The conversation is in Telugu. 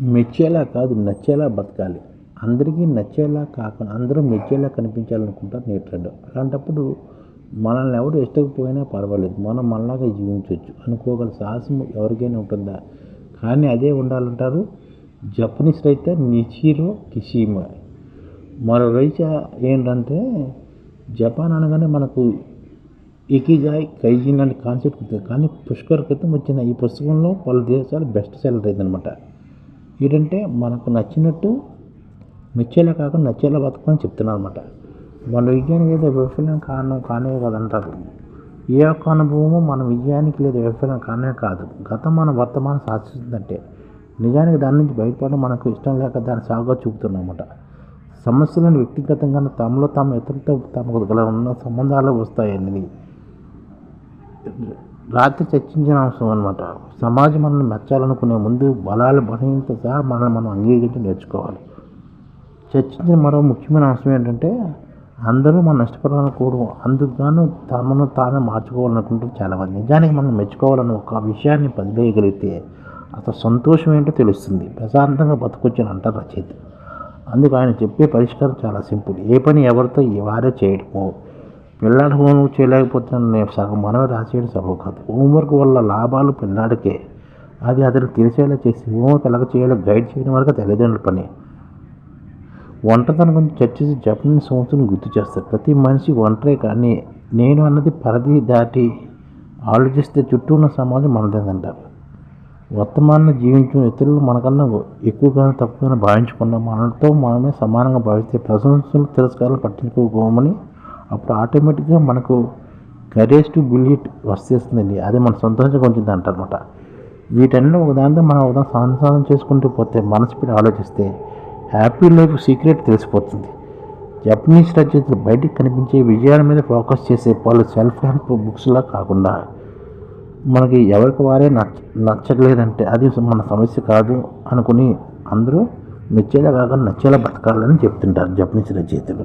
మెచ్చేలా కాదు నచ్చేలా బతకాలి. అందరికీ నచ్చేలా కాకుండా అందరూ మెచ్చేలా కనిపించాలనుకుంటారు నేటి ట్రెండ్. అలాంటప్పుడు మనల్ని ఎవరు ఇష్టకపోయినా పర్వాలేదు. మనం మనలాగా జీవించవచ్చు అనుకోగల సాహసం ఎవరికైనా ఉంటుందా? కానీ అదే ఉండాలంటారు జపనీస్ రైతే నిచీరో కిషీమ. మరో రైత ఏంటంటే జపాన్ అనగానే మనకు ఇకిగాయ్ కైజిన్ లాంటి కాన్సెప్ట్ కానీ పుష్కర్ క్రితం వచ్చిన ఈ పుస్తకంలో పలు దేశాలు బెస్ట్ సెల్లర్ అయిందనమాట ఏంటంటే మనకు నచ్చినట్టు మెచ్చేలా కాకుండా నచ్చేలా బతకమని చెప్తున్నారు అనమాట మన విజయానికి లేదా వైఫల్యం కారణం కానే కదంటారు. ఏ ఒక్క అనుభవము మన విజయానికి లేదా వైఫల్యం కానే కాదు. గతం మన వర్తమానం సాధిస్తుందంటే నిజానికి దాని నుంచి బయటపడడం మనకు ఇష్టం లేక దాన్ని సాగుగా చూపుతున్నమాట సమస్యలను వ్యక్తిగతంగా తమలో తాము ఇతరులతో తమకు గల ఉన్న సంబంధాలు వస్తాయని రాత్రి చర్చించిన అంశం అనమాట సమాజం మనల్ని మెచ్చాలనుకునే ముందు బలాలు బలహీనత సహా మనల్ని మనం అంగీకరించి నేర్చుకోవాలి. చర్చించిన మరో ముఖ్యమైన అంశం ఏంటంటే అందరూ మనం ఇష్టపడాలనుకోవడం అందుకుగాను తమను తామే మార్చుకోవాలనుకుంటారు చాలామంది. నిజానికి మనం మెచ్చుకోవాలని ఒక విషయాన్ని బదిలేయగలిగితే అసలు సంతోషం ఏంటో తెలుస్తుంది. ప్రశాంతంగా బతకొచ్చని అంటారు రచయిత. అందుకు ఆయన చెప్పే పరిష్కారం చాలా సింపుల్. ఏ పని ఎవరితో వారే చేయడము పిల్లాడు హోంవర్క్ చేయలేకపోతున్న సగం మనమే రాసేయడం సగం కాదు. హోంవర్క్ వల్ల లాభాలు పిల్లాడికే. అది అతను తెలిసేలా చేసి హోంవర్క్ ఎలాగ చేయాలో గైడ్ చేయడం వరకు తల్లిదండ్రుల పని. ఒంటరితనం గురించి చర్చించి జపనీస్ సంవత్సరం గుర్తు చేస్తారు. ప్రతి మనిషి ఒంటరే కానీ నేను అన్నది పరిధి దాటి ఆలోచిస్తే చుట్టూ ఉన్న సమాజం మనదేదంటారు వర్తమానంలో జీవించిన ఇతరులు మనకన్నా ఎక్కువగా తప్పుగానే భావించకుండా మనతో మనమే సమానంగా భావిస్తే ప్రశంసలు తిరస్కారాలు పట్టించుకోమని అప్పుడు ఆటోమేటిక్గా మనకు కరేజ్ టు బిలీట్ వస్తేస్తుందండి. అది మన సంతోషంగా ఉంచుతుంది అంటారనమాట వీటన్నిలో ఒక దాంతో మనం ఒక సాధన చేసుకుంటూ పోతే మనసుపడి ఆలోచిస్తే హ్యాపీ లైఫ్ సీక్రెట్ తెలిసిపోతుంది. జపనీస్ రచయితలు బయటికి కనిపించే విజయాల మీద ఫోకస్ చేసే పలు సెల్ఫ్ హెల్ప్ బుక్స్లా కాకుండా మనకి ఎవరికి వారే నచ్చ నచ్చట్లేదంటే అది మన సమస్య కాదు అనుకుని అందరూ మెచ్చేలా కాకుండా నచ్చేలా బతకాలని చెప్తుంటారు జపనీస్ రచయితలు